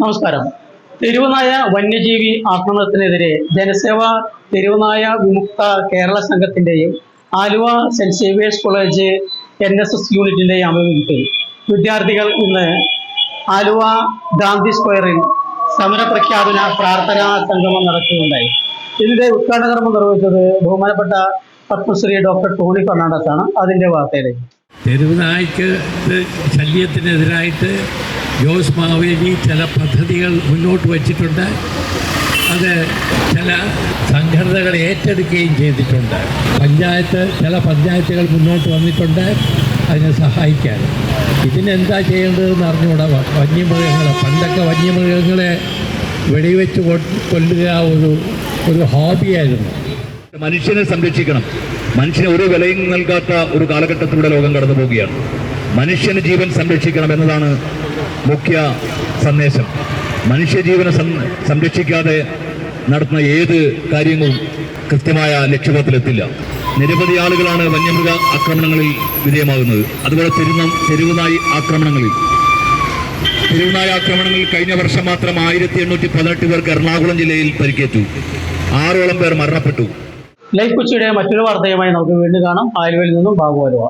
നമസ്കാരം. തെരുവുനായ വന്യജീവി ആക്രമണത്തിനെതിരെ ജനസേവ തെരുവുനായ വിമുക്ത Kerala സംഘത്തിന്റെയും Aluva saint Xavier's college N S S യൂണിറ്റിന്റെയും ആഭിമുഖ്യത്തിൽ വിദ്യാർത്ഥികൾ ഇന്ന് ആലുവ ഗാന്ധി സ്ക്വയറിൽ സമരപ്രഖ്യാപന പ്രാർത്ഥനാ സംഗമം നടക്കുകയുണ്ടായി ഇതിന്റെ ഉദ്ഘാടന കർമ്മം നിർവഹിച്ചത് ബഹുമാനപ്പെട്ട പത്മശ്രീ ഡോക്ടർ ടോണി ഫെർണാണ്ടസ് ആണ് അതിന്റെ വാർത്തയിലേക്ക്. തെരുവുനായ്ക്ക് ശല്യത്തിനെതിരായിട്ട് ജോസ് മാവേലി ചില പദ്ധതികൾ മുന്നോട്ട് വച്ചിട്ടുണ്ട്. അത് ചില സംഘടനകൾ ഏറ്റെടുക്കുകയും ചെയ്തിട്ടുണ്ട്. പഞ്ചായത്ത് ചില പഞ്ചായത്തുകൾ മുന്നോട്ട് വന്നിട്ടുണ്ട്. അതിനെ സഹായിക്കാൻ. ഇതിനെന്താ ചെയ്യേണ്ടതെന്ന് അറിഞ്ഞുകൂടാ. വന്യമൃഗങ്ങളെ പണ്ടൊക്കെ വന്യമൃഗങ്ങളെ വെടിവെച്ച് കൊല്ലുക ഒരു ഒരു ഹോബിയായിരുന്നു. മനുഷ്യനെ സംരക്ഷിക്കണം. മനുഷ്യന് ഒരു വിലയും നൽകാത്ത ഒരു കാലഘട്ടത്തിലൂടെ ലോകം കടന്നു പോവുകയാണ് മനുഷ്യന് ജീവൻ സംരക്ഷിക്കണം എന്നതാണ് മുഖ്യ സന്ദേശം. മനുഷ്യജീവനെ സംരക്ഷിക്കാതെ നടത്തുന്ന ഏത് കാര്യങ്ങളും കൃത്യമായ ലക്ഷ്യപഥത്തിലെത്തില്ല. നിരവധി ആളുകളാണ് വന്യമൃഗ ആക്രമണങ്ങളിൽ വിധേയമാകുന്നത്. അതുപോലെ തെരുന്ന തെരുവുനായി ആക്രമണങ്ങളിൽ. തെരുവുനായ ആക്രമണങ്ങളിൽ കഴിഞ്ഞ വർഷം മാത്രം ആയിരത്തി എണ്ണൂറ്റി പതിനെട്ട് പേർക്ക് എറണാകുളം ജില്ലയിൽ പരിക്കേറ്റു. ആറോളം പേർ മരണപ്പെട്ടു. ലൈഫ് കൊച്ചിയുടെ മറ്റൊരു വാർത്തയുമായി നമുക്ക് വീണ്ടും കാണാം. ആലുവയിൽ നിന്നും ആലുവ.